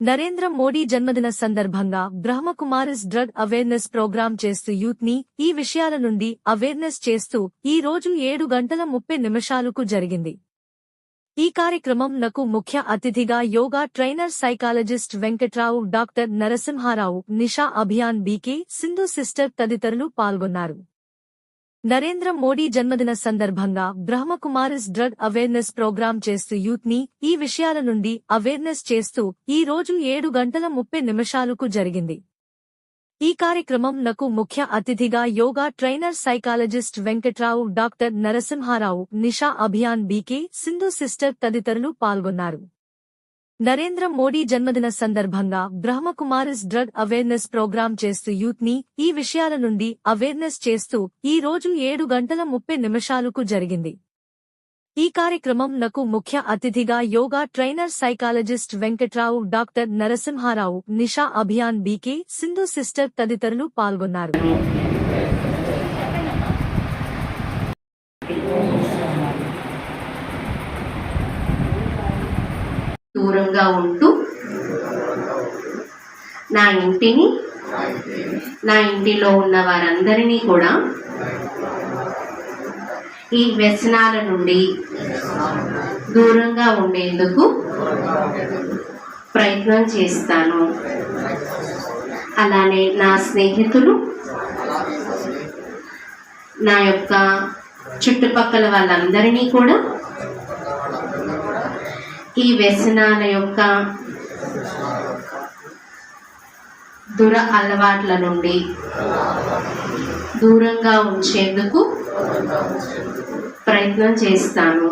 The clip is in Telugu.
నరేంద్ర మోడీ జన్మదిన సందర్భంగా బ్రహ్మకుమారిస్ డ్రగ్ అవేర్నెస్ ప్రోగ్రాం చేస్తూ యూత్ని ఈ విషయాల నుండి అవేర్నెస్ చేస్తూ ఈ రోజు ఏడు గంటల ముప్పై నిమిషాలకు జరిగింది. ఈ కార్యక్రమం నకు ముఖ్య అతిథిగా yoga trainer psychologist Venkatrao doctor Narasimharao Nisha Abhiyan BK Sindhu sister తదితరులు పాల్గొన్నారు. నరేంద్ర మోడీ జన్మదిన సందర్భంగా బ్రహ్మకుమారిస్ డ్రగ్ అవేర్నెస్ ప్రోగ్రాం చేస్తూ యూత్ని ఈ విషయాల నుండి అవేర్నెస్ చేస్తూ ఈ రోజు ఏడు గంటల ముప్పై నిమిషాలకు జరిగింది. ఈ కార్యక్రమం నకు ముఖ్య అతిథిగా yoga trainer psychologist Venkatrao doctor Narasimharao Nisha Abhiyan BK Sindhu sister తదితరులు పాల్గొన్నారు. నరేంద్ర మోడీ జన్మదిన సందర్భంగా బ్రహ్మకుమారిస్ డ్రగ్ అవేర్నెస్ ప్రోగ్రాం చేస్తూ యూత్ని ఈ విషయాల నుండి అవేర్నెస్ చేస్తూ ఈ రోజు ఏడు గంటల ముప్పై నిమిషాలకు జరిగింది. ఈ కార్యక్రమం నకు ముఖ్య అతిథిగా yoga trainer psychologist Venkatrao doctor Narasimharao Nisha Abhiyan BK Sindhu sister తదితరులు పాల్గొన్నారు. దూరంగా ఉంటూ నా ఇంటిని నా ఇంటిలో ఉన్న వారందరినీ కూడా ఈ వ్యసనాల నుండి దూరంగా ఉండేందుకు ప్రయత్నం చేస్తాను. అలానే నా స్నేహితులు నా యొక్క చుట్టుపక్కల వాళ్ళందరినీ కూడా ఈ వ్యసనాల యొక్క దుర అలవాట్ల నుండి దూరంగా ఉంచేందుకు ప్రయత్నం చేస్తాను.